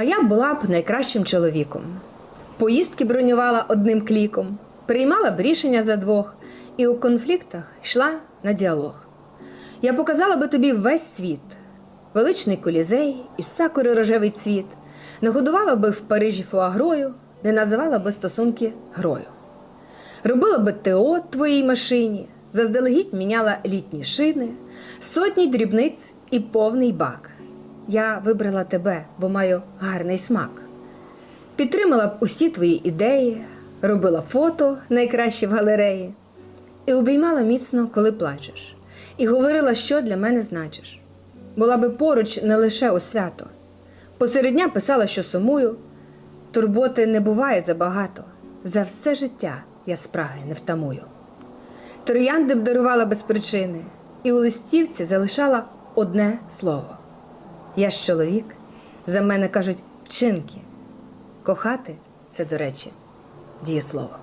А я була б найкращим чоловіком. Поїздки бронювала одним кліком, приймала б рішення за двох і у конфліктах йшла на діалог. Я показала би тобі весь світ, величний колізей із сакури рожевий цвіт, нагодувала би в Парижі фуагрою, не називала би стосунки грою. Робила би ТО твоїй машині, заздалегідь міняла літні шини, сотні дрібниць і повний бак. Я вибрала тебе, бо маю гарний смак. Підтримала б усі твої ідеї, робила фото найкраще в галереї, і обіймала міцно, коли плачеш, і говорила, що для мене значиш. Була би поруч не лише у свято. Посеред дня писала, що сумую. Турботи не буває забагато. За все життя я спраги не втамую. Троянди б дарувала без причини, і у листівці залишала одне слово. Я ж чоловік, за мене кажуть вчинки. Кохати це, до речі, дієслово.